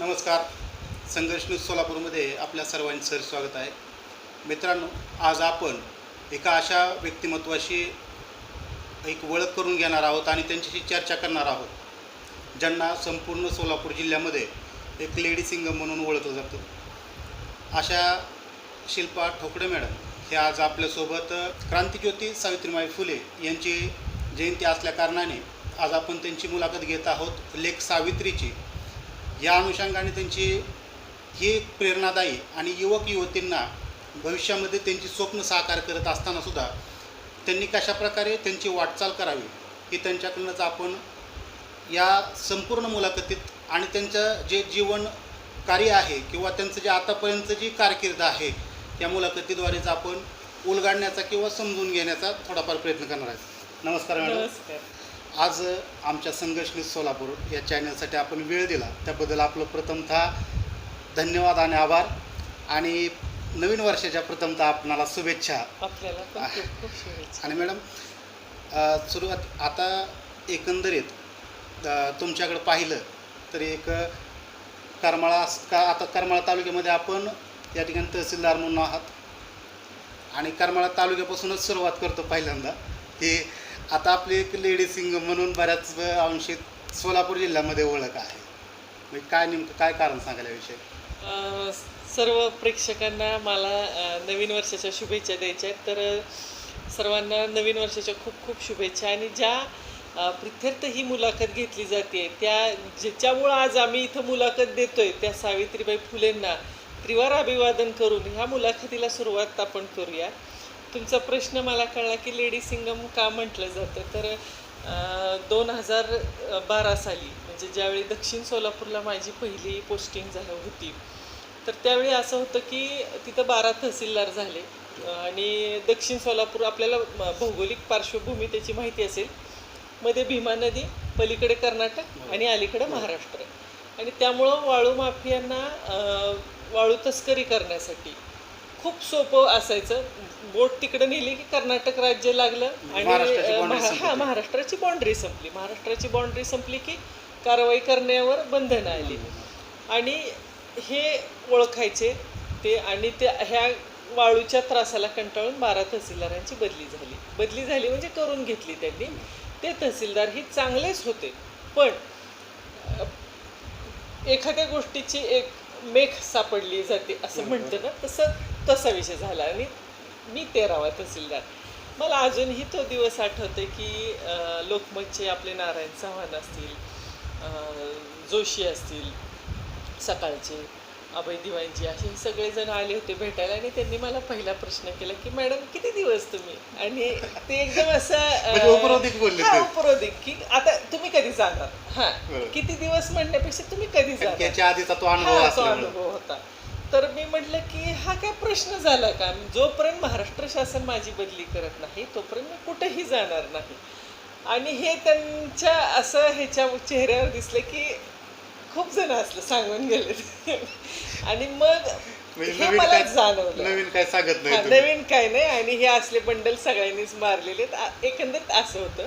नमस्कार. संघर्ष न्यूज सोलापूरमध्ये आपल्या सर्वांचं सर स्वागत आहे. मित्रांनो आज आपण एका अशा व्यक्तिमत्वाशी एक ओळख करून घेणार आहोत आणि त्यांच्याशी चर्चा करणार आहोत ज्यांना संपूर्ण सोलापूर जिल्ह्यामध्ये एक लेडी सिंगम म्हणून ओळखलं जातं. अशा शिल्पा ठोकडे मॅडम हे आज आपल्यासोबत क्रांतिज्योती सावित्रीबाई फुले यांची जयंती असल्याकारणाने आज आपण त्यांची मुलाखत घेत आहोत लेख सावित्रीची. या अनुषंगाने त्यांची ही प्रेरणादायी आणि युवक युवतींना भविष्यामध्ये त्यांची स्वप्न साकार करत असतानासुद्धा त्यांनी कशाप्रकारे त्यांची वाटचाल करावी ही त्यांच्याकडूनच आपण या संपूर्ण मुलाखतीत आणि त्यांचं जे जीवन कार्य आहे किंवा त्यांचं जे आतापर्यंत जी कारकीर्द आहे या मुलाखतीद्वारेच आपण उलगाडण्याचा किंवा समजून घेण्याचा थोडाफार प्रयत्न करणार आहे. नमस्कार मॅडम. नमस्कार. आज आमच्या संघर्ष न्यूज सोलापूर या चॅनलसाठी आपण वेळ दिला. त्याबद्दल आपलं प्रथमतः धन्यवाद आणि आभार. आणि नवीन वर्षाच्या प्रथमतः आपणाला शुभेच्छा. आणि मॅडम सुरुवात आता एकंदरीत तुमच्याकडं पाहिलं तर एक करमाळा का आता करमाळा तालुक्यामध्ये आपण या ठिकाणी तहसीलदार म्हणून आहात. आणि करमाळा तालुक्यापासूनच सुरुवात करतो पहिल्यांदा. की आता आपली एक लेडी सिंग म्हणून बऱ्याच अंशी सोलापूर जिल्ह्यामध्ये ओळख आहे. म्हणजे काय नेमकं काय कारण सांगायला विषय सर्व प्रेक्षकांना मला नवीन वर्षाच्या शुभेच्छा द्यायच्या आहेत. तर सर्वांना नवीन वर्षाच्या खूप खूप शुभेच्छा. आणि ज्या अं, प्रित्यर्थ ही मुलाखत घेतली जाते त्या ज्याच्यामुळं आज आम्ही इथं मुलाखत देतोय त्या सावित्रीबाई फुलेंना त्रिवार अभिवादन करून ह्या मुलाखतीला सुरुवात आपण करूया. तुमचा प्रश्न मला कळला की लेडी सिंगम का म्हटलं जातं? तर दोन हजार बारा साली म्हणजे ज्यावेळी दक्षिण सोलापूरला माझी पहिली पोस्टिंग झाली होती तर त्यावेळी असं होतं की तिथं बारा तहसीलदार झाले. आणि दक्षिण सोलापूर आपल्याला भौगोलिक पार्श्वभूमी त्याची माहिती असेल. मध्ये भीमा नदी पलीकडे कर्नाटक आणि अलीकडे महाराष्ट्र. आणि त्यामुळं वाळू माफियांना वाळू तस्करी करण्यासाठी खूप सोपं असायचं. बोट तिकडे नेली की कर्नाटक राज्य लागलं आणि. हा महाराष्ट्राची बाँड्री संपली. महाराष्ट्राची बाँड्री संपली की कारवाई करण्यावर बंधनं आली. आणि हे ओळखायचे ते आणि ते ह्या वाळूच्या त्रासाला कंटाळून बारा तहसीलदारांची बदली झाली. बदली झाली म्हणजे करून घेतली त्यांनी. ते तहसीलदार ही चांगलेच होते. पण एखाद्या गोष्टीची एक मेख सापडली जाते असं म्हणतं ना तसं तसा विषय झाला. आणि मी तेरावा तहसीलदार. मला अजूनही तो दिवस आठवते की लोकमतचे आपले नारायण चव्हाण असतील जोशी असतील सकाळचे अभय दिवाणजी असे सगळेजण आले होते भेटायला आणि त्यांनी मला पहिला प्रश्न केला की मॅडम किती दिवस तुम्ही? आणि ते एकदम असं म्हणजे उपरोधिक बोलले ते. उपरोधिक की आता तुम्ही कधी जाणार? हा. किती दिवस म्हणण्यापेक्षा तुम्ही कधी जाणार? तो अनुभव होता. तर मी म्हटलं की हा काय प्रश्न झाला का? जोपर्यंत महाराष्ट्र शासन माझी बदली करत नाही तोपर्यंत मी कुठेही जाणार नाही. आणि हे त्यांच्या असं ह्याच्या चेहऱ्यावर दिसलं की खूप जण असलं सांगून गेले आणि मग हे मला जाणवलं. नवीन काय सांगत नाही. नवीन काय नाही. आणि हे असले बंडल सगळ्यांनीच मारलेले एकंदरीत असं होतं.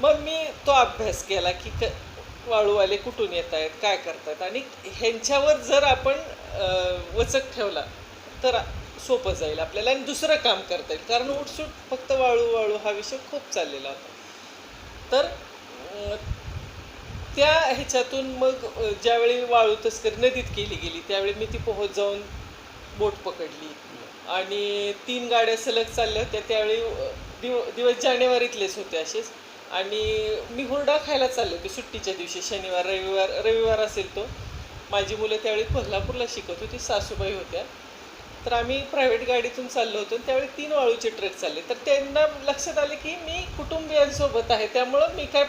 मग मी तो अभ्यास केला क वाळूवाले कुठून येत आहेत काय करतात? आणि ह्यांच्यावर जर आपण वचक ठेवला तर सोपं जाईल आपल्याला आणि दुसरं काम करता येईल. कारण उठसूट फक्त वाळू वाळू हा विषय खूप चाललेला होता. तर त्या ह्याच्यातून मग ज्यावेळी वाळू तस्करी नदीत केली गेली त्यावेळी मी ती पोहोच जाऊन बोट पकडली. आणि तीन गाड्या सलग चालल्या होत्या त्यावेळी दिव दिवस जानेवारीतलेच होते असेच. आणि मी हुरडा खायला चालले होते सुट्टीच्या दिवशी शनिवार रविवार रविवार असेल तो. माझी मुलं त्यावेळी कोल्हापूरला शिकत होती सासूबाई होत्या. तर आम्ही प्रायव्हेट गाडीतून चाललो होतो त्यावेळी तीन वाळूचे ट्रक चालले. तर त्यांना लक्षात आले की मी कुटुंबियांसोबत आहे त्यामुळं मी काय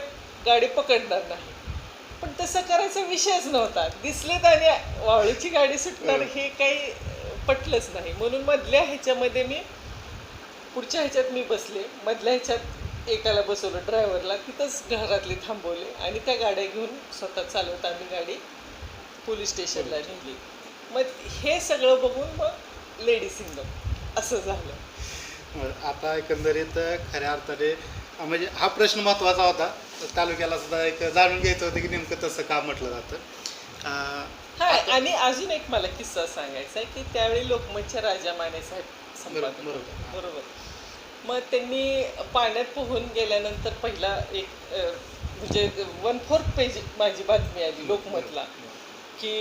गाडी पकडणार नाही. पण तसं करायचा विषयच नव्हता. दिसलेत आणि वाळूची गाडी सुटणार हे काही पटलंच नाही. म्हणून मधल्या ह्याच्यामध्ये मी पुढच्या ह्याच्यात मी बसले. मधल्या ह्याच्यात एकाला बसवलं ड्रायव्हरला तिथंच घरातले थांबवले आणि त्या गाड्या घेऊन स्वतः चालवत आम्ही गाडी पोलीस स्टेशनला नेली. मग हे सगळं बघून मग लेडी सिंगम असं झालं. आता एकंदरीत खऱ्या अर्थाने म्हणजे हा प्रश्न महत्त्वाचा होता. तालुक्याला सुद्धा एक जाणून घ्यायचं होतं की नेमकं तसं का म्हटलं जातं. हा आणि अजून एक मला किस्सा सांगायचा आहे की त्यावेळी लोकमतच्या राजा माने साहेब. बरोबर. मग त्यांनी पाण्यात पोहून गेल्यानंतर पहिला एक म्हणजे वन फोर्थ पेज माझी बातमी आली लोकमतला की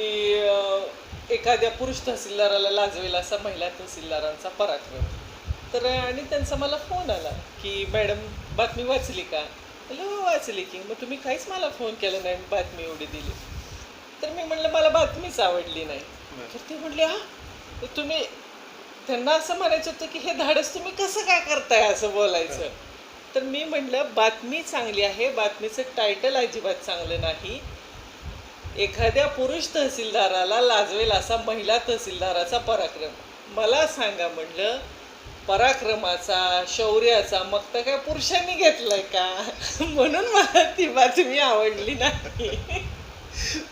एखाद्या पुरुष तहसीलदाराला लाजवेल असा महिला तहसीलदारांचा पराक्रम. तर आणि त्यांचा मला फोन आला की मॅडम बातमी वाचली का? म्हणलं हो वाचली की. मग तुम्ही काहीच मला फोन केला नाही बातमी एवढी दिली. तर मी म्हणलं मला बातमीच आवडली नाही. तर ते म्हणले हा तुम्ही त्यांना असं म्हणायचं होतं की हे धाडस तुम्ही कसं काय करताय असं बोलायचं? तर मी म्हटलं बातमी चांगली आहे. बातमीचं टायटल अजिबात चांगलं नाही. एखाद्या पुरुष तहसीलदाराला लाजवेल असा महिला तहसीलदाराचा पराक्रम. मला सांगा म्हटलं पराक्रमाचा शौर्याचा मग तर काय पुरुषांनी घेतलाय का? म्हणून मला ती बातमी आवडली नाही.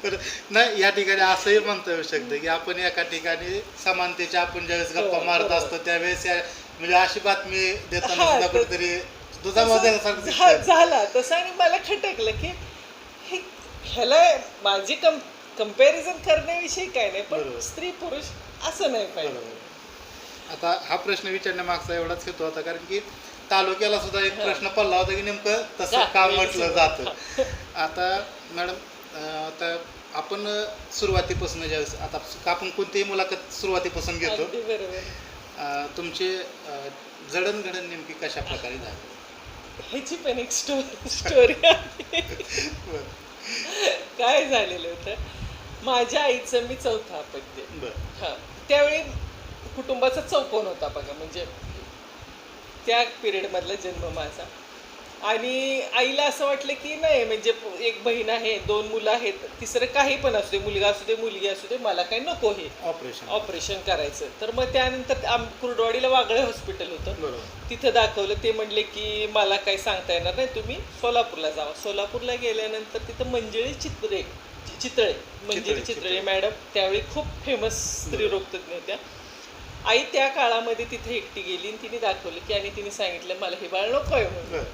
तर नाही या ठिकाणी असंही म्हणता येऊ शकतं की आपण एका ठिकाणी समानतेच्या आपण ज्यावेळेस गप्पा हो, मारत. असतो त्यावेळेस या- म्हणजे अशी बातमी देताना हा, सुद्धा तर- कुठेतरी दुधामध्ये झा- झाला तसं आणि मला खटकलं की हे ह्याला माझी कम कंपॅरिझन करण्याविषयी काय नाही पण बरोबर. स्त्री पुरुष असं नाही पाहिजे बरोबर आता हा प्रश्न विचारण्यामागचा एवढाच हेतू होता कारण की तालुक्याला सुद्धा एक. प्रश्न पडला होता की नेमकं तसं का म्हटलं. जातं आता मॅडम आता आपण सुरुवातीपासून ज्यावेळेस आता आपण कोणतीही मुलाखत सुरुवातीपासून घेतो. अगदी बरोबर. अं, तुमचे जडणघडण नेमकी कशा प्रकारे झाली? ह्याची पण एक स्टोरी स्टोरी आहे. बरं काय झालेलं होतं? माझ्या आईचं मी चौथा अपत्य बरं. हा. त्यावेळी कुटुंबाचा चौकोन होता बघा म्हणजे त्या पिरियडमधला जन्म माझा. आणि आईला असं वाटलं की नाही म्हणजे एक बहीण आहे दोन मुलं आहेत तिसरं काही पण असू दे मुलगा असू दे मुलगी असू दे मला काही नको हे. ऑपरेशन ऑपरेशन करायचं. तर मग त्यानंतर आम कुर्डवाडीला वागळे हॉस्पिटल होतं. तिथं दाखवलं ते म्हणले की मला काही सांगता येणार नाही तुम्ही सोलापूरला जावा. सोलापूरला गेल्यानंतर तिथं मंजिळी चित्रे चितळे मंजिरी चितळे. मॅडम त्यावेळी खूप फेमस स्त्रीरोग तज्ञ होत्या. आई त्या काळामध्ये तिथे एकटी गेली आणि तिने दाखवलं की आणि तिने सांगितलं मला हे बाळ नको आहे म्हणून.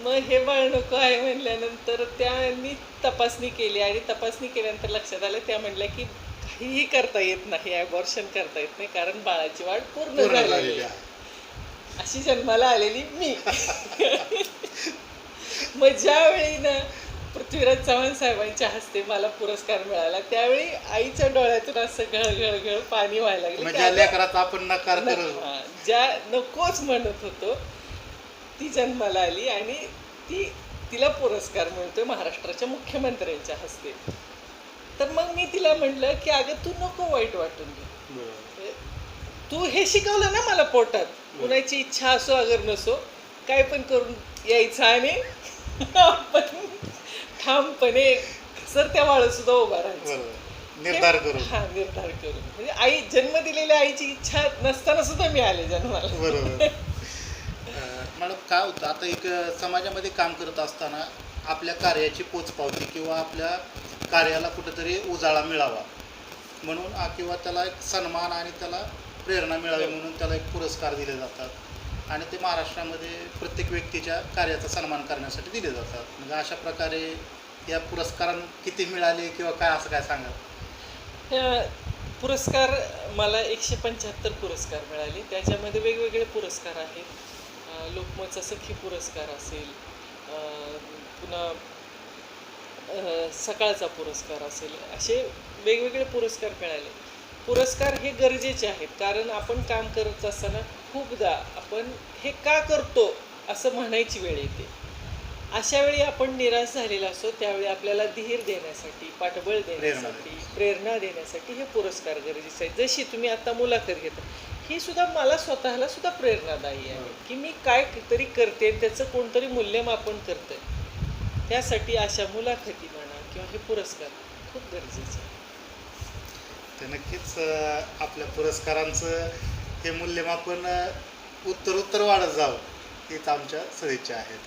मग हे बाळ नको आहे म्हणल्यानंतर त्यांनी तपासणी केली आणि तपासणी केल्यानंतर लक्षात आलं त्या म्हणल्या की काहीही करता येत नाही ॲबॉर्शन करता येत नाही कारण बाळाची वाढ पूर्ण झालेली आहे. आहे. अशी जन्माला आलेली मी. मग ज्यावेळी ना पृथ्वीराज चव्हाण साहेबांच्या हस्ते मला पुरस्कार मिळाला त्यावेळी आईच्या डोळ्यातून असं घळ घळ घळ पाणी व्हायला लागलं. म्हणजे ज्या नकोच म्हणत होतो ती जन्माला आली आणि ती तिला पुरस्कार मिळतोय महाराष्ट्राच्या मुख्यमंत्र्यांच्या हस्ते. तर मग मी तिला म्हटलं की अगं तू नको वाईट वाटून घे. तू हे शिकवलं ना मला पोटात. कुणाची इच्छा असो अगर नसो काय पण करून यायचं आणि आपण ठामपणे सर त्या वाळू सुद्धा उभा राहायचं. निर्धार करून. हा निर्धार करून. म्हणजे आई जन्म दिलेल्या आईची इच्छा नसताना सुद्धा मी आले जन्माला. बरोबर. मॅडम काय होतं आता एक समाजामध्ये काम करत असताना आपल्या कार्याची पोचपावती किंवा आपल्या कार्याला कुठेतरी उजाळा मिळावा. म्हणून आ, किंवा त्याला एक सन्मान आणि त्याला प्रेरणा मिळावी म्हणून त्याला एक पुरस्कार दिले जातात. आणि ते महाराष्ट्रामध्ये प्रत्येक व्यक्तीच्या कार्याचा सन्मान करण्यासाठी दिले जातात. म्हणजे अशा प्रकारे या पुरस्कारां किती मिळाले किंवा काय असं काय सांगा पुरस्कार मला एकशे पंच्याहत्तर पुरस्कार मिळाले. त्याच्यामध्ये वेगवेगळे पुरस्कार आहेत. लोकमतचा सखी पुरस्कार असेल अं, पुन्हा सकाळचा पुरस्कार असेल असे वेगवेगळे पुरस्कार मिळाले. पुरस्कार हे गरजेचे आहेत कारण आपण काम करत असताना खूपदा आपण हे का करतो असं म्हणायची वेळ येते. अशा वेळी आपण निराश झालेला असतो त्यावेळी आपल्याला धीर देण्यासाठी पाठबळ देण्यासाठी. प्रेरणा देण्यासाठी हे पुरस्कार गरजेचे आहेत. जशी तुम्ही आता मुलाखत घेता ही सुद्धा मला स्वतःला सुद्धा प्रेरणादायी आहे की मी काय तरी करते त्याचं कोणतरी मूल्यमापन करतंय त्यासाठी अशा मुलाखती म्हणा किंवा हे पुरस्कार खूप गरजेचे आहे. तर नक्कीच आपल्या पुरस्कारांचं हे मूल्यमापन अं, उत्तर उत्तर वाढत जावं हीच आमच्या सदिच्छा आहेत.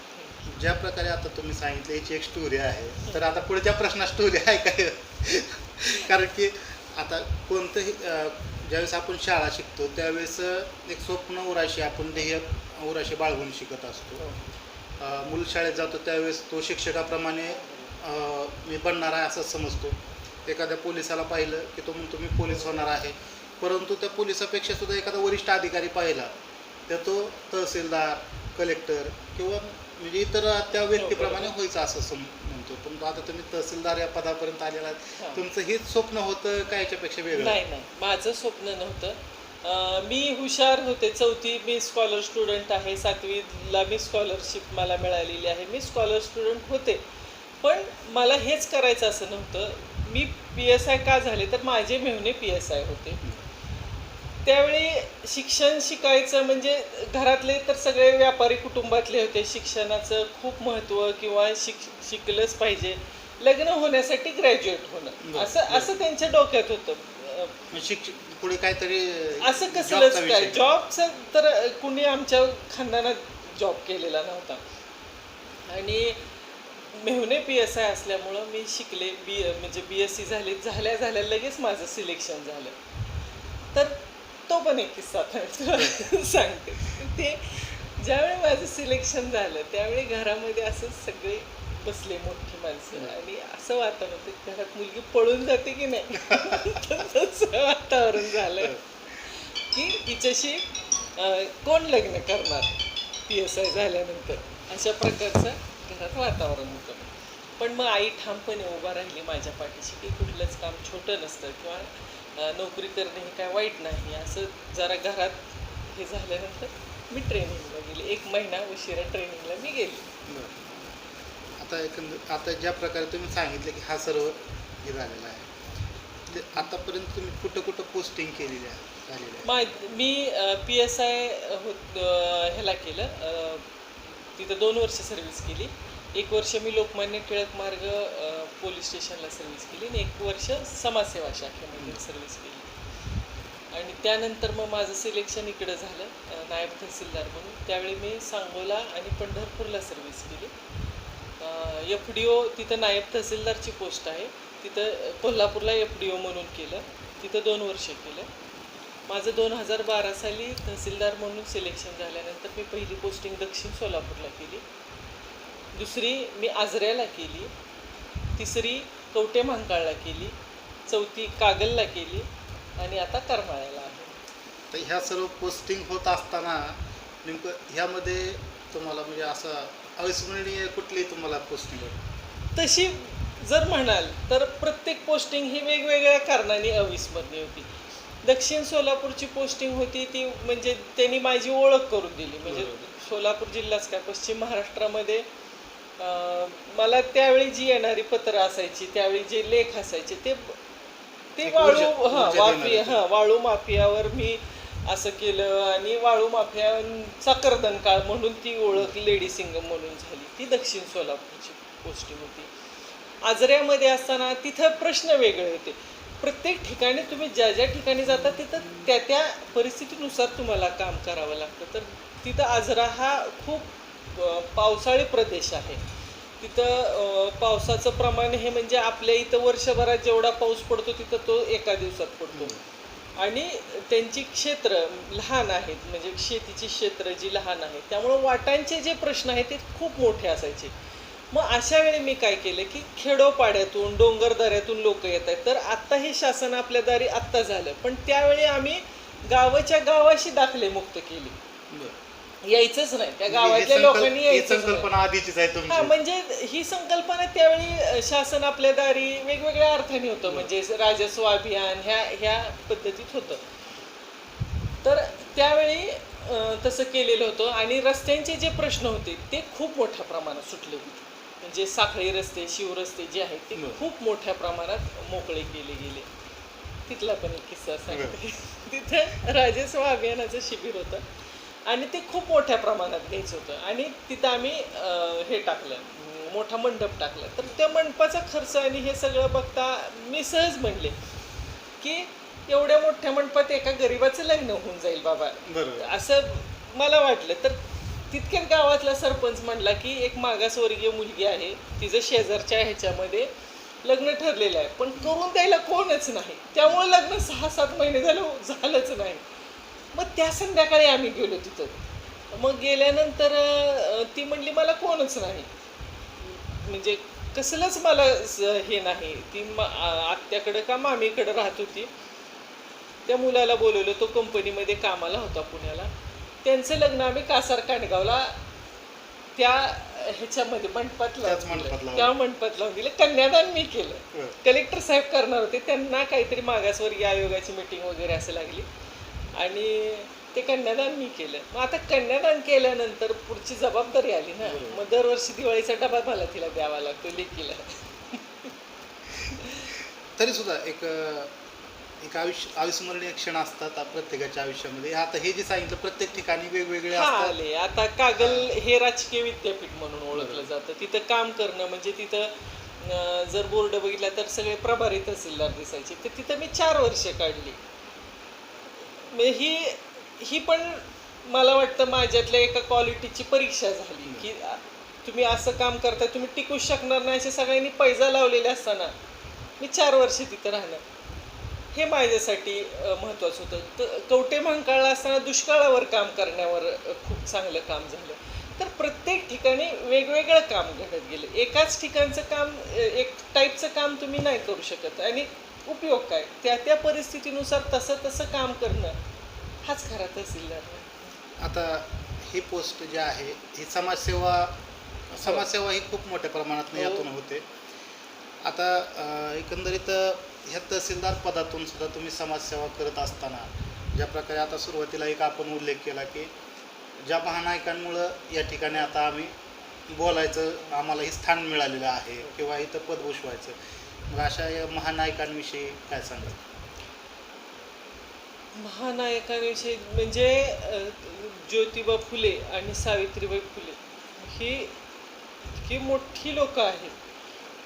ज्या प्रकारे आता तुम्ही सांगितलं याची एक स्टोरी आहे. तर आता पुढच्या प्रश्नात स्टोरी आहे काय कारण की आता कोणतंही ज्यावेळेस आपण शाळा शिकतो त्यावेळेस एक स्वप्न उराशी आपण ध्येय उराशी बाळगून शिकत असतो. अ, मूल शाळेत जातो त्यावेळेस तो शिक्षकाप्रमाणे मी बनणार आहे असं समजतो. एखाद्या पोलिसाला पाहिलं की तो म्हणतो मी पोलीस होणार आहे. परंतु त्या पोलिसापेक्षा सुद्धा एखादा वरिष्ठ अधिकारी पाहिला तर तो तहसीलदार कलेक्टर किंवा म्हणजे इतर त्या व्यक्तीप्रमाणे व्हायचं असं सम म्हणतो. परंतु आता तुम्ही तहसीलदार या पदापर्यंत आलेला आहात. तुमचं हेच स्वप्न होतं का याच्यापेक्षा वेगळं? नाही नाही. माझं स्वप्न नव्हतं. मी हुशार होते. चौथी मी स्कॉलर स्टुडंट आहे. सातवीला मी स्कॉलरशिप मला मिळालेली आहे. मी स्कॉलर स्टुडंट होते. पण मला हेच करायचं असं नव्हतं. मी पी एस आय का झाले? तर माझे मेहुणे पी एस आय होते. त्यावेळी शिक्षण शिकायचं म्हणजे घरातले तर सगळे व्यापारी कुटुंबातले होते. शिक्षणाचं खूप महत्त्व किंवा शिक शिकलंच पाहिजे. लग्न होण्यासाठी ग्रॅज्युएट होणं. असं. असं त्यांच्या डोक्यात होतं. शिक्ष पुढे काहीतरी असं कसलंच काय? जॉबचं तर कुणी आमच्या खानदानात जॉब केलेला नव्हता. आणि मेहुणे पी एस आय असल्यामुळं मी शिकले. बी म्हणजे बी एस सी झाली झाल्या झाल्या लगेच माझं सिलेक्शन झालं. तर तो पण एक किस्सा तुला सांगते. ते ज्यावेळी माझं सिलेक्शन झालं त्यावेळी घरामध्ये असं सगळे बसले मोठी माणसं. आणि असं वातावरण होतं घरात मुलगी पळून जाते की नाही? तसं वातावरण झालं की तिच्याशी कोण लग्न करणार? पी एस आय झाल्यानंतर. अशा प्रकारचं घरात वातावरण होतं. पण मग आई ठामपणे उभा राहिली माझ्या पाठीशी की कुठलंच काम छोटं नसतं किंवा नोकरी करणे हे काय वाईट नाही. असं जरा घरात हे झाल्यानंतर मी ट्रेनिंगला गेली. एक महिना उशिरा ट्रेनिंगला मी गेली. आता एकंदर आता ज्या प्रकारे तुम्ही सांगितलं की हा सर्व हे झालेला आहे ते आतापर्यंत तुम्ही कुठं कुठं पोस्टिंग केलेली आहे झालेली आहे? मा मी पी एस आय होत ह्याला केलं. तिथं दोन वर्ष सर्व्हिस केली. एक वर्ष मी लोकमान्य टिळक मार्ग पोलीस स्टेशनला सर्व्हिस केली आणि एक वर्ष समाजसेवा शाखेमध्ये सर्व्हिस केली. आणि त्यानंतर मग माझं सिलेक्शन इकडं झालं नायब तहसीलदार म्हणून. त्यावेळी मी सांगोला आणि पंढरपूरला सर्व्हिस केली. एफ डी ओ तिथं नायब तहसीलदारची पोस्ट आहे. तिथं कोल्हापूरला एफ डी ओ म्हणून केलं. तिथं दोन वर्ष केलं. माझं दोन हजार बारा साली तहसीलदार म्हणून सिलेक्शन झाल्यानंतर मी पहिली पोस्टिंग दक्षिण सोलापूरला केली. दुसरी मी आजऱ्याला केली. तिसरी कवटे महांकाळला केली. चौथी कागलला केली. आणि आता करमाळ्याला आहे. तर ह्या सर्व पोस्टिंग होत असताना नेमकं ह्यामध्ये तुम्हाला म्हणजे असं अविस्मरणीय कुठली तुम्हाला पोस्टिंग तशी जर म्हणाल तर प्रत्येक पोस्टिंग ही वेगवेगळ्या कारणाने अविस्मरणीय होती. दक्षिण सोलापूरची पोस्टिंग होती ती म्हणजे त्यांनी माझी ओळख करून दिली. म्हणजे. सोलापूर जिल्हाच काय पश्चिम महाराष्ट्रामध्ये मला त्यावेळी जी येणारी पत्र असायची त्यावेळी जे लेख असायचे ते ते वाळू हां वाफी. हां वाळू माफियावर मी असं केलं आणि वाळू माफियांचा कर्दनकाळ म्हणून ती ओळख लेडी सिंगम म्हणून झाली. ती दक्षिण सोलापूरची पोस्टिंग होती. आजऱ्यामध्ये असताना तिथं प्रश्न वेगळे होते. प्रत्येक ठिकाणी तुम्ही ज्या ज्या ठिकाणी जाता तिथं त्या त्या परिस्थितीनुसार तुम्हाला काम करावं लागतं. तर तिथं आजरा हा खूप पावसाळी प्रदेश आहे. तिथं पावसाचं प्रमाण हे म्हणजे आपल्या इथं वर्षभरात जेवढा पाऊस पडतो तिथं तो एका दिवसात पडतो. आणि त्यांची क्षेत्र लहान आहेत म्हणजे शेतीची क्षेत्र जी लहान आहेत त्यामुळं वाटांचे जे प्रश्न आहेत ते खूप मोठे असायचे. मग अशा वेळी मी काय केलं की खेडोपाड्यातून डोंगरदऱ्यातून लोक येत आहेत. तर आत्ता हे शासन आपल्या दारी आत्ता झालं. पण त्यावेळी आम्ही गावाच्या गावाशी दाखले मुक्त केली यायचंच नाही. त्या गावातल्या लोकांनी ही यायचंच नाही. संकल्पना आधीचीच आहे हा तुमची म्हणजे ही संकल्पना त्यावेळी शासन आपल्या दारी वेगवेगळ्या अर्थाने होतं. म्हणजे राजस्व अभियान ह्या ह्या पद्धतीत होतं. तर त्यावेळी अ, तसं केलेलं होतं आणि रस्त्यांचे जे प्रश्न होते ते खूप मोठ्या प्रमाणात सुटले होते. म्हणजे साखळी रस्ते शिवरस्ते जे आहेत ते बरं. खूप मोठ्या प्रमाणात मोकळे केले गेले. तिथला पण एक किस्सा सांगते. तिथं राजस्व अभियानाचं शिबिर होतं. आणि ते खूप मोठ्या प्रमाणात घ्यायचं होतं. आणि तिथं आम्ही हे टाकलं मोठा मंडप टाकला. तर त्या मंडपाचा खर्च आणि हे सगळं बघता मी सहज म्हणले की एवढ्या मोठ्या मंडपात एका गरिबाचं लग्न होऊन जाईल बाबा. बरोबर. असं मला वाटलं. तर तितक्यात गावातला सरपंच म्हणला की एक मागासवर्गीय मुलगी आहे तिचं शेजारच्या ह्याच्यामध्ये लग्न ठरलेलं आहे. पण करून द्यायला कोणच नाही. त्यामुळे लग्न सहा सात महिने झालं झालंच नाही. मग त्या संध्याकाळी आम्ही गेलो तिथं. मग गेल्यानंतर ती म्हणली मला कोणच नाही. म्हणजे कसलंच मला हे नाही. ती म- आत्याकडं का मामीकडं राहत होती. त्या मुलाला बोलवलं तो कंपनीमध्ये कामाला होता पुण्याला. त्यांचं लग्न आम्ही कासार कांडगावला त्या ह्याच्यामध्ये मंडपात लावून. त्या मंडपात लावून दिलं. कन्यादान मी केलं. कलेक्टर साहेब करणार होते. त्यांना काहीतरी मागासवर्गीय आयोगाची मीटिंग वगैरे असं लागली. आणि ते कन्यादान मी केलं. मग आता कन्यादान केल्यानंतर पुढची जबाबदारी आली ना. मग दरवर्षी दिवाळीचा डबा मला तिला द्यावा लागतो लेकीला. तरी सुद्धा एक एक आयुष्य अविस्मरणीय क्षण असतात प्रत्येकाच्या आयुष्यामध्ये. आता हे जे सांगितलं प्रत्येक ठिकाणी वेगवेगळे आले. आता कागल हे राजकीय विद्यापीठ म्हणून ओळखलं जातं. तिथं काम करणं म्हणजे तिथं जर बोर्ड बघितला तर सगळे प्रभारी तहसीलदार दिसायचे. तर तिथं मी चार वर्ष काढली. म्हणजे ही ही पण मला वाटतं माझ्यातल्या एका क्वालिटीची परीक्षा झाली की तुम्ही असं काम करताय तुम्ही टिकू शकणार नाही असे सगळ्यांनी पैजा लावलेले असताना मी चार वर्ष तिथं राहणार. हे माझ्यासाठी महत्त्वाचं होतं. तर कवटे महाकाळला असताना दुष्काळावर काम करण्यावर खूप चांगलं काम झालं. तर प्रत्येक ठिकाणी वेगवेगळं काम घडत गेलं. एकाच ठिकाणचं काम एक टाईपचं काम तुम्ही नाही करू शकत. आणि उपयोग काय? त्या त्या परिस्थितीनुसार तसं तसं काम करणं हाच खरा तहसीलदार आता ही पोस्ट जी आहे ही समाजसेवा समाजसेवा ही खूप मोठ्या प्रमाणात हो. यातून होते. आता एकंदरीत ह्या तहसीलदार पदातून सुद्धा तुम्ही समाजसेवा करत असताना ज्या प्रकारे आता सुरुवातीला एक आपण उल्लेख केला की ज्या महानायकांमुळं या ठिकाणी आता आम्ही बोलायचं आम्हाला हे स्थान मिळालेलं आहे किंवा इथं पद भूषवायचं. मग अशा या महानायकांविषयी काय सांगाल? महानायकांविषयी म्हणजे अ, ज्योतिबा फुले आणि सावित्रीबाई फुले ही ही मोठी लोक आहेत.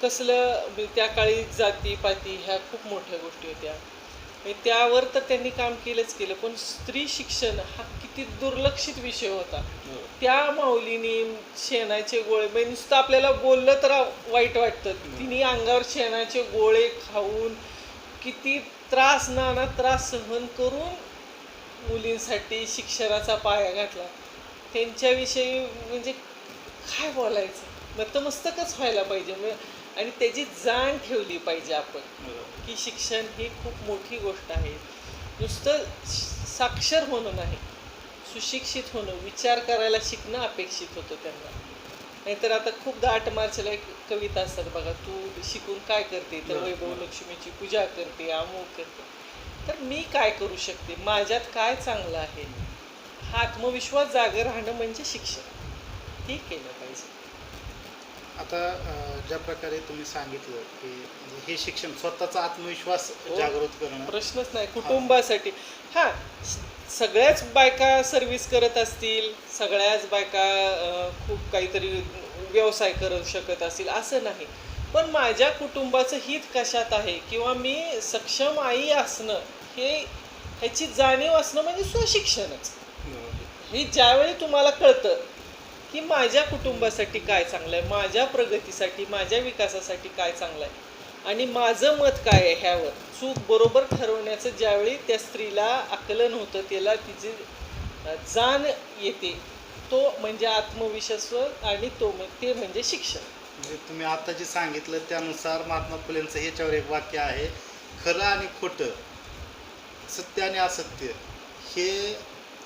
कसलं म्हणजे त्या काळी जातीपाती ह्या खूप मोठ्या गोष्टी होत्या. म्हणजे त्यावर तर त्यांनी काम केलंच केलं पण स्त्री शिक्षण हा किती दुर्लक्षित विषय होता. त्या माऊलीनी शेणाचे गोळे म्हणजे नुसतं आपल्याला बोललं तर वाईट वाटतं. तिने अंगावर शेणाचे गोळे खाऊन किती त्रास नाना त्रास सहन करून मुलींसाठी शिक्षणाचा पाया घातला. त्यांच्याविषयी म्हणजे काय बोलायचं? नतमस्तकच व्हायला पाहिजे. म्हणजे आणि त्याची जाण ठेवली पाहिजे आपण. की शिक्षण ही खूप मोठी गोष्ट आहे. नुसतं साक्षर होणं नाही. सुशिक्षित होणं विचार करायला शिकणं अपेक्षित होतं त्यांना. नाहीतर आता खूपदा आठ मार्चला एक कविता असतात बघा तू शिकून काय करते? तर वैभव. लक्ष्मीची पूजा करते अमुक करते. तर मी काय करू शकते? माझ्यात काय चांगलं आहे? हा आत्मविश्वास जागं राहणं म्हणजे शिक्षण. हे केलं पाहिजे आता ज्या प्रकारे तुम्ही सांगितलं की हे शिक्षण स्वतःचा आत्मविश्वास हो. जागृत करणं. प्रश्नच नाही कुटुंबासाठी. हा सगळ्याच बायका सर्व्हिस करत असतील सगळ्याच बायका खूप काहीतरी व्यवसाय करू शकत असतील असं नाही. पण माझ्या कुटुंबाचं हित कशात आहे? किंवा मी सक्षम आई असणं हे ह्याची जाणीव असणं म्हणजे स्वशिक्षणच. हे ज्यावेळी तुम्हाला कळतं की माझ्या कुटुंबासाठी काय चांगलं आहे माझ्या प्रगतीसाठी माझ्या विकासासाठी काय चांगलं आहे आणि माझं मत काय आहे ह्यावर चूक बरोबर ठरवण्याचं ज्यावेळी त्या स्त्रीला आकलन होतं त्याला तिची जाण येते. तो म्हणजे आत्मविश्वास आणि तो ते म्हणजे शिक्षण. म्हणजे तुम्ही आता जे सांगितलं त्यानुसार महात्मा फुलेंचं ह्याच्यावर एक वाक्य आहे खरं आणि खोटं सत्य आणि असत्य हे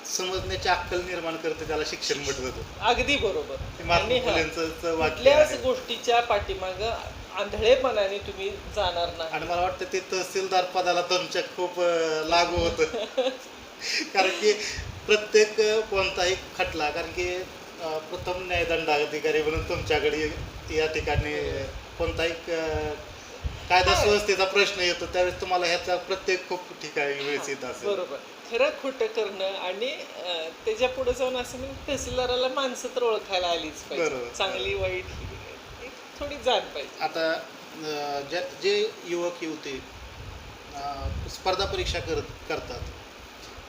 समजण्याची अक्कल निर्माण करते त्याला शिक्षण म्हटलं अगदी बरोबर. आणि वाक्य कुठल्याच गोष्टीच्या पाठीमागं आंधळेपणाने तुम्ही जाणार नाही. आणि मला वाटतं ते तहसीलदार पदाला तुमच्या खूप अं, लागू होतं. कारण की प्रत्येक कोणताही खटला कारण की अं, प्रथम न्यायदंडाधिकारी म्हणून तुमच्याकडे या ठिकाणी कोणताही अं, कायदा सुव्यवस्थेचा प्रश्न येतो त्यावेळेस तुम्हाला ह्याचा प्रत्येक खूप ठिकाणी वेळेस येत असेल. बरोबर. खरं खोटं करणं आणि अं, त्याच्या पुढे जाऊन असं म्हणजे तहसीलदाराला माणसं तर ओळखायला आलीच बरोबर. पाहिजे चांगली वाईट. थोडी जाण पाहिजे. आता ज्या जे युवक युवती स्पर्धा परीक्षा करत करतात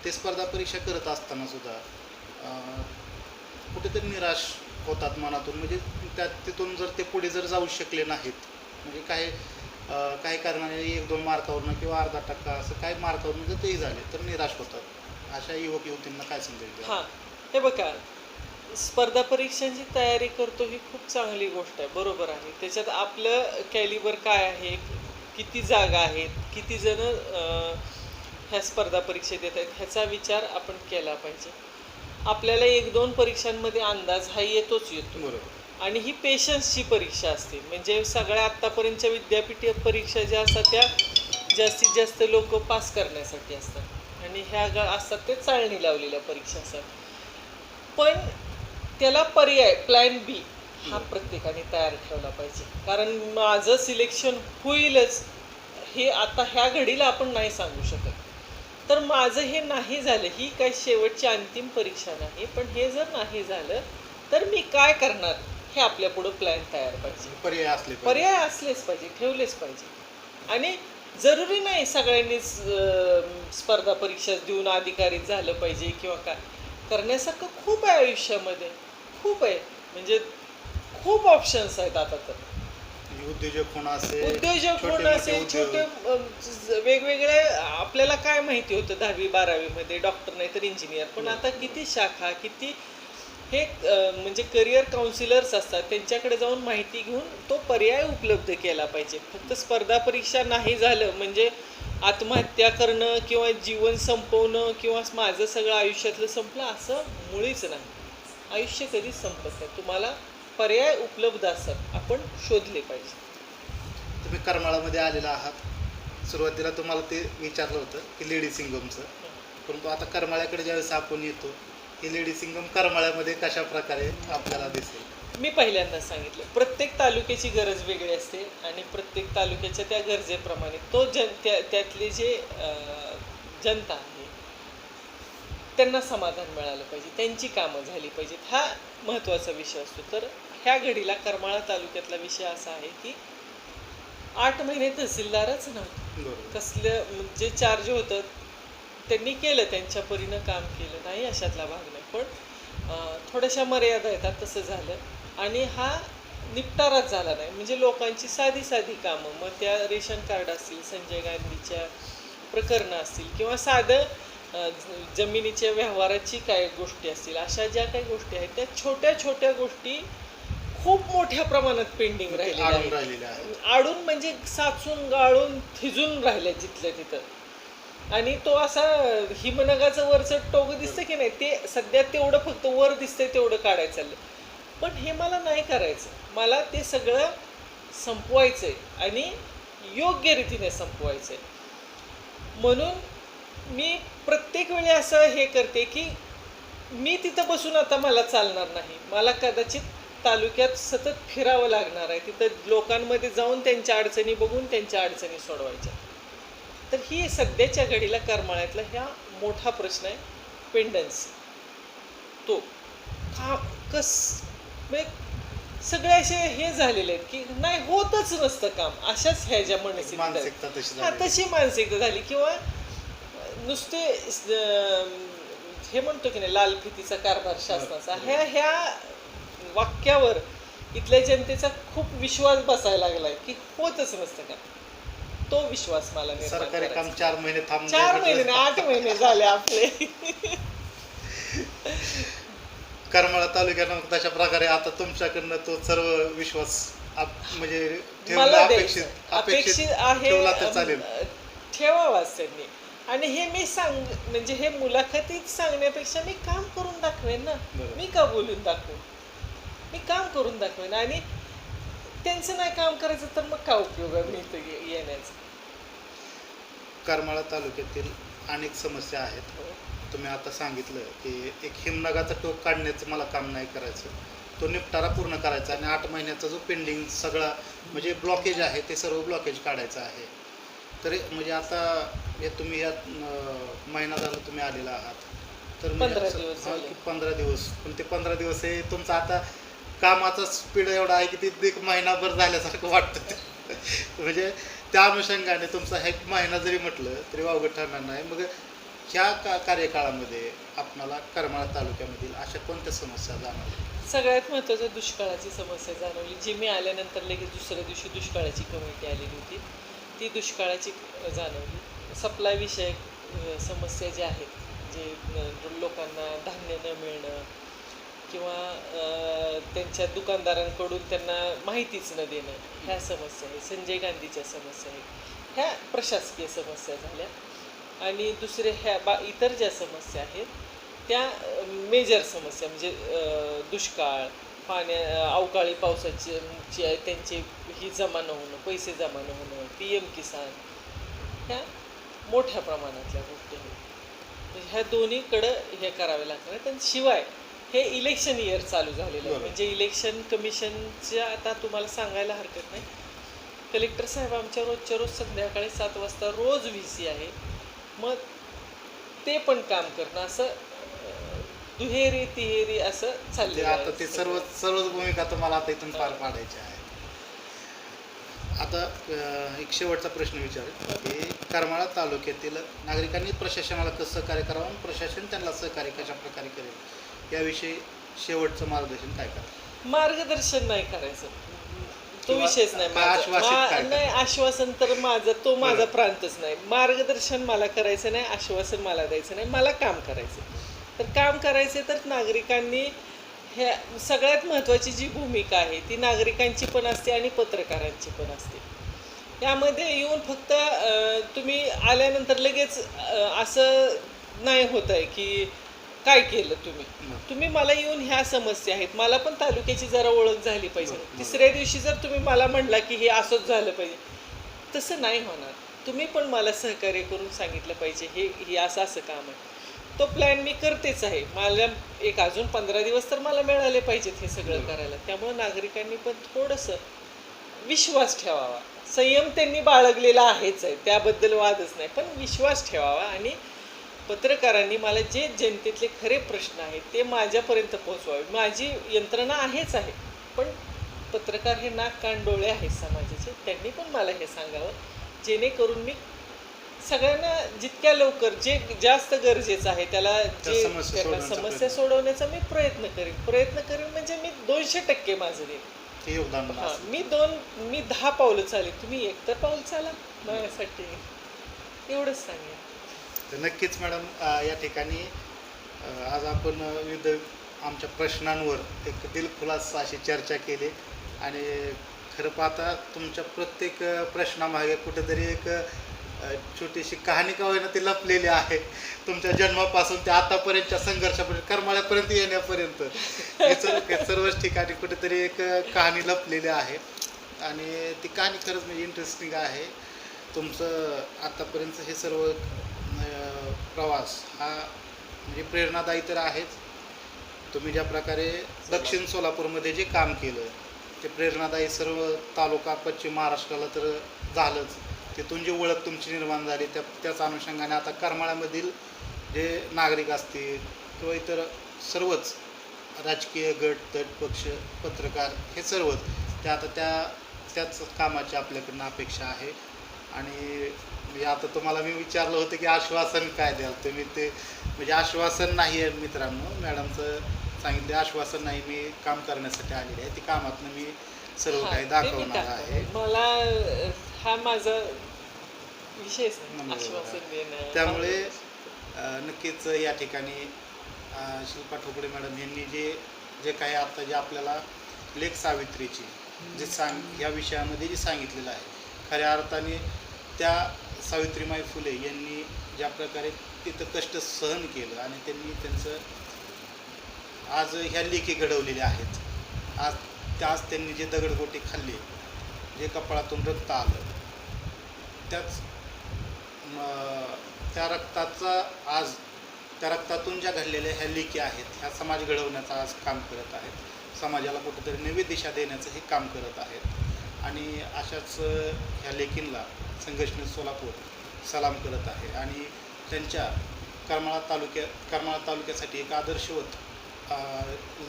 ते स्पर्धा परीक्षा करत असताना सुद्धा कुठेतरी निराश होतात मनातून. म्हणजे त्या तिथून जर ते पुढे जर जाऊ शकले नाहीत म्हणजे काही काही कारणाने एक दोन मार्कावरनं किंवा अर्धा टक्का असं काही मार्कावरनं जर तेही झाले तर निराश होतात. अशा युवक युवतींना काय समजायचं हां. हे बघा स्पर्धा परीक्षांची तयारी करतो ही खूप चांगली गोष्ट आहे. बरोबर आहे. त्याच्यात आपलं कॅलिबर काय आहे? किती जागा आहेत? किती जण ह्या स्पर्धा परीक्षा देत आहेत? ह्याचा विचार आपण केला पाहिजे. आपल्याला एक दोन परीक्षांमध्ये अंदाज हा येतोच येतो. बरोबर. आणि ही पेशन्सची परीक्षा असते. म्हणजे सगळ्या आत्तापर्यंतच्या विद्यापीठ परीक्षा ज्या असतात त्या जास्तीत जास्त लोक पास करण्यासाठी असतात. आणि ह्या ग असतात ते चाळणी लावलेल्या परीक्षा असतात पण त्याला पर्याय प्लॅन बी हा प्रत्येकाने तयार ठेवला पाहिजे. कारण माझं सिलेक्शन होईलच हे आता ह्या घडीला आपण नाही सांगू शकत. तर माझं हे नाही झालं ही काही शेवटची अंतिम परीक्षा नाही पण हे जर नाही झालं तर मी काय करणार? हे आपल्या पुढं प्लॅन तयार पाहिजे. पर्याय असले. पर्याय असलेच पाहिजे ठेवलेच पाहिजे. आणि जरुरी नाही सगळ्यांनीच स्पर्धा परीक्षा देऊन अधिकारी झालं पाहिजे किंवा काय. करण्यासारखं खूप आहे आयुष्यामध्ये. खूप आहे. म्हणजे खूप ऑप्शन्स आहेत आता तर. उद्योजक होणं असेल उद्योजक होणं असेल. छोटे वेगवेगळे आपल्याला काय माहिती होतं दहावी बारावीमध्ये डॉक्टर नाही तर इंजिनियर पण आता किती शाखा किती हे म्हणजे करिअर काउन्सिलर्स असतात. त्यांच्याकडे जाऊन माहिती घेऊन तो पर्याय उपलब्ध केला पाहिजे. फक्त स्पर्धा परीक्षा नाही झालं म्हणजे आत्महत्या करणं किंवा जीवन संपवणं किंवा माझं सगळं आयुष्यातलं संपलं असं मुळीच नाही. आयुष्य कधीच संपत नाही. तुम्हाला पर्याय उपलब्ध असतात आपण शोधले पाहिजे. तुम्ही करमाळामध्ये आलेला आहात. सुरुवातीला तुम्हाला ते विचारलं होतं की लेडी सिंगमचं परंतु आता करमाळ्याकडे ज्यावेळेस आपण येतो की लेडी सिंगम करमाळ्यामध्ये कशा प्रकारे आपल्याला दिसेल? मी पहिल्यांदा सांगितलं प्रत्येक तालुक्याची गरज वेगळी असते आणि प्रत्येक तालुक्याच्या त्या गरजेप्रमाणे तो जन त्या त्यातले जे जनता आहे त्यांना समाधान मिळालं पाहिजे त्यांची कामं झाली पाहिजेत. हा महत्त्वाचा विषय असतो. तर ह्या घडीला करमाळा तालुक्यातला विषय असा आहे की आठ महिने तहसीलदारच नव्हते. कसलं जे चार्ज होतं. त्यांनी केलं त्यांच्या परीनं काम केलं. नाही अशातला भाग नाही. पण थोड्याशा मर्यादा येतात तसं झालं. आणि हा निपटाराच झाला नाही. म्हणजे लोकांची साधी साधी कामं मग त्या रेशन कार्ड असतील संजय गांधीच्या प्रकरणं असतील किंवा साधं जमिनीच्या व्यवहाराची काय गोष्टी असतील अशा ज्या काही गोष्टी आहेत त्या छोट्या छोट्या गोष्टी खूप मोठ्या प्रमाणात पेंडिंग राहिलेल्या आडून आहेत. राहिलेले आहे आडून म्हणजे साचून गाळून थिजून राहिल्या जिथल्या तिथं. आणि तो असा हिमनगाचं वरचं टोक दिसतं की नाही ते सध्या तेवढं फक्त वर दिसतंय तेवढं काढायचं चाललं पण हे मला नाही करायचं. मला ते सगळं संपवायचं आहे आणि योग्य रीतीने संपवायचं आहे म्हणून मी प्रत्येक वेळी असं हे करते की मी तिथं बसून आता मला चालणार नाही. मला कदाचित तालुक्यात सतत फिरावं लागणार आहे. तिथं लोकांमध्ये जाऊन त्यांच्या अडचणी बघून त्यांच्या अडचणी सोडवायच्या. तर ही सध्याच्या घडीला करमाळ्यातला ह्या मोठा प्रश्न आहे पेंडन्स. तो का कस सगळे असे हे झालेले आहेत की नाही होतच नसतं काम. अशाच ह्या ज्या तशी मानसिकता झाली किंवा नुसते हे म्हणतो की नाही लाल फितीचा कारभार शासनाचा. ह्या ह्या वाक्यावर इथल्या जनतेचा खूप विश्वास बसायला लागलाय की होतच नसतं का तो विश्वास मला सरकारी. काम चार महिने चार महिने आठ महिने झाले आपले. करमाळा तालुक्यानं तशा प्रकारे आता तुमच्याकडनं तो सर्व विश्वास आप- म्हणजे मला अपेक्षित अपेक्षित आहे ठेवला तर चालेल. अं, ठेवावाच त्यांनी आणि हे मी सांग म्हणजे हे मुलाखतीत सांगण्यापेक्षा मी काम करून दाखवेन ना. बरोबर. मी का बोलून दाखवू मी काम करून दाखवेन. आणि त्यांचं नाही काम करायचं तर मग काय उपयोग आहे मी इथं ये- येण्याचा? करमाळा तालुक्यातील अनेक समस्या आहेत. तुम्ही आता सांगितलं की एक हिमनगाचा टोक काढण्याचं मला काम नाही करायचं. तो निपटारा पूर्ण करायचा आणि आठ महिन्याचा जो पेंडिंग सगळा म्हणजे ब्लॉकेज आहे ते सर्व ब्लॉकेज काढायचं आहे. तर म्हणजे आता हे तुम्ही या महिना झाला तुम्ही आलेला आहात. तर म्हणजे पंधरा दिवस पण ते पंधरा दिवस हे तुमचं आता कामाचा स्पीड एवढा आहे की ते एक महिनाभर झाल्यासारखं वाटतं. म्हणजे त्या अनुषंगाने तुमचा हे महिना जरी म्हटलं तरी वावगं ठरणार नाही. मग ह्या का कार्यकाळामध्ये आपणाला करमाळा तालुक्यामधील अशा कोणत्या समस्या जाणवल्या? सगळ्यात महत्त्वाचं दुष्काळाची समस्या जाणवली. जी मी आल्यानंतर लगेच दुसऱ्या दिवशी दुष्काळाची कमिटी आलेली होती. ती दुष्काळाची जाणवली. सप्लाय विषयक समस्या ज्या आहेत जे लोकांना धान्य न मिळणं किंवा त्यांच्या दुकानदारांकडून त्यांना माहितीच न देणं ह्या समस्या आहेत. संजय गांधीच्या समस्या आहेत. ह्या प्रशासकीय समस्या झाल्या. आणि दुसरे ह्या बा इतर ज्या समस्या आहेत त्या मेजर समस्या म्हणजे दुष्काळ पाण्या अवकाळी पावसाची आहे, त्यांची ही जमा न होणं पैसे जमा न होणं पी एम किसान ह्या मोठ्या प्रमाणातल्या गोष्टी आहेत. ह्या दोन्हीकडं हे करावे लागणार आणि शिवाय हे इलेक्शन इयर चालू झालेलं आहे. म्हणजे इलेक्शन कमिशनच्या आता तुम्हाला सांगायला हरकत नाही. कलेक्टर साहेब आमच्या रोजच्या रोज संध्याकाळी सात वाजता रोज व्ही सी आहे. मग ते पण काम करणं असं दुहेरी तिहेरी असं ते चाललेलं आता ते. सर्व सर्वच भूमिका तुम्हाला आता इथून पार पाडायच्या आहेत आता एक शेवटचा प्रश्न विचार की करमाळा तालुक्यातील नागरिकांनी प्रशासनाला कसं सहकार्य करावं आणि प्रशासन त्यांना सहकार्य कशा प्रकारे करेल? याविषयी शेवटचं मार्गदर्शन काय करा मार्गदर्शन नाही करायचं. तो विषयच नाही काय माझा. आश्वासित मा- काय नाही आश्वासन तर माझं तो माझा. प्रांतच नाही मार्गदर्शन मला करायचं नाही आश्वासन मला द्यायचं नाही मला काम करायचं तर काम करायचे तर नागरिकांनी ह्या सगळ्यात महत्त्वाची जी भूमिका आहे ती नागरिकांची पण असते आणि पत्रकारांची पण असते यामध्ये येऊन फक्त अं, तुम्ही आल्यानंतर लगेच अं, असं नाही होत आहे की काय केलं तुम्ही. तुम्ही मला येऊन ह्या समस्या आहेत. मला पण तालुक्याची जरा ओळख झाली पाहिजे. तिसऱ्या दिवशी जर तुम्ही मला म्हणला की हे असंच झालं पाहिजे तसं नाही होणार. तुम्ही पण मला सहकार्य करून सांगितलं पाहिजे हे हे असं असं काम आहे. तो प्लॅन मी करतेच आहे. मला एक अजून पंधरा दिवस तर मला मिळाले पाहिजेत हे सगळं. करायला. त्यामुळे नागरिकांनी पण थोडंसं विश्वास ठेवावा. संयम त्यांनी बाळगलेला आहेच आहे. त्याबद्दल वादच नाही. पण विश्वास ठेवावा आणि पत्रकारांनी मला जे जनतेतले खरे प्रश्न आहेत ते माझ्यापर्यंत पोहोचवावे. माझी यंत्रणा आहेच आहे पण पत्रकार हे नाक कान डोळे आहेत समाजाचे. त्यांनी पण मला हे सांगावं जेणेकरून मी सगळ्यांना जितक्या लवकर जे जास्त गरजेचं आहे त्याला त्या जे त्यांना सोडवण्याचा समस्या. सोडवण्याचा मी प्रयत्न करेन. प्रयत्न करेन म्हणजे मी दोनशे टक्के माझं देईन. मी दोन मी दहा पावलं चालेल. तुम्ही एक तर पाऊल चाला माझ्यासाठी. एवढंच सांगेन. तर नक्कीच मॅडम या ठिकाणी आज आपण विविध आमच्या प्रश्नांवर एक दिलखुलास अशी चर्चा केली आणि खरं पाहता तुमच्या प्रत्येक प्रश्नामागे कुठेतरी एक छोटीशी कहाणी का होईना ती लपलेली आहे. तुमच्या जन्मापासून ते आतापर्यंतच्या संघर्षापर्यंत करमाळ्यापर्यंत येण्यापर्यंत सर्वच ठिकाणी कुठेतरी एक कहाणी लपलेली आहे. आणि ती कहाणी खरंच म्हणजे इंटरेस्टिंग आहे. तुमचं आतापर्यंत हे सर्व प्रवास हा म्हणजे प्रेरणादायी तर आहेच. तुम्ही ज्या प्रकारे दक्षिण सोलापूरमध्ये जे काम केलं ते प्रेरणादायी सर्व तालुका पश्चिम महाराष्ट्राला तर झालंच. तिथून जी ओळख तुमची निर्माण झाली त्या त्याच अनुषंगाने आता करमाळ्यामधील जे नागरिक असतील किंवा इतर सर्वच राजकीय गट तट पक्ष पत्रकार हे सर्वच ते आता त्या त्याच कामाची आपल्याकडनं अपेक्षा आहे. आणि म्हणजे आता तुम्हाला मी विचारलं होतं की आश्वासन काय द्याल? तुम्ही ते म्हणजे आश्वासन नाही आहे मित्रांनो. मॅडमचं सांगितलं आश्वासन नाही मी काम करण्यासाठी आलेले आहे. ते कामातनं मी सर्व काही मी दाखवणार. आहे. मला हा माझा देणं. त्यामुळे नक्कीच या ठिकाणी शिल्पा ठोकळे मॅडम यांनी जे जे काही आता जे आपल्याला लेख सावित्रीची जे सांग या विषयामध्ये जे सांगितलेलं आहे खऱ्या अर्थाने त्या सावित्रीमाई फुले यांनी ज्या प्रकारे तिथं कष्ट सहन केलं आणि त्यांनी त्यांचं आज ह्या लेखी घडवलेल्या आहेत. आज त्याच त्यांनी जे दगडगोटे खाल्ले जे कपाळातून रक्त आलं त्याच त्या रक्ताचा आज त्या रक्तातून ज्या घडलेल्या ह्या लेखी आहेत ह्या समाज घडवण्याचं आज काम करत आहेत. समाजाला कुठेतरी नवी दिशा देण्याचं हे काम करत आहेत. आणि अशाच ह्या लेखींना संघर्षणी सोलापूर सलाम करत आहे आणि त्यांच्या करमाळा तालुक्या करमाळा तालुक्यासाठी एक आदर्शवत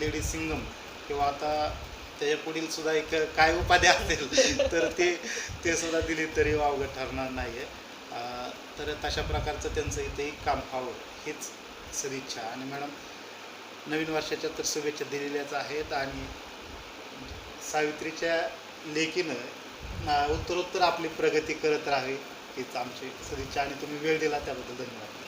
लेडीज सिंगम किंवा आता त्याच्या पुढील सुद्धा एक काय उपाधी असेल तर ते ते सुद्धा दिली तरी वावगं ठरणार नाही आहे तर तशा प्रकारचं त्यांचं इथेही काम व्हावं हीच सदिच्छा आणि मॅडम नवीन वर्षाच्या तर शुभेच्छा दिलेल्याच आहेत आणि सावित्रीच्या लेखीनं उत्तरोत्तर आपली प्रगती करत राहावी हीच आमची सदिच्छा आणि तुम्ही वेळ दिला त्याबद्दल धन्यवाद.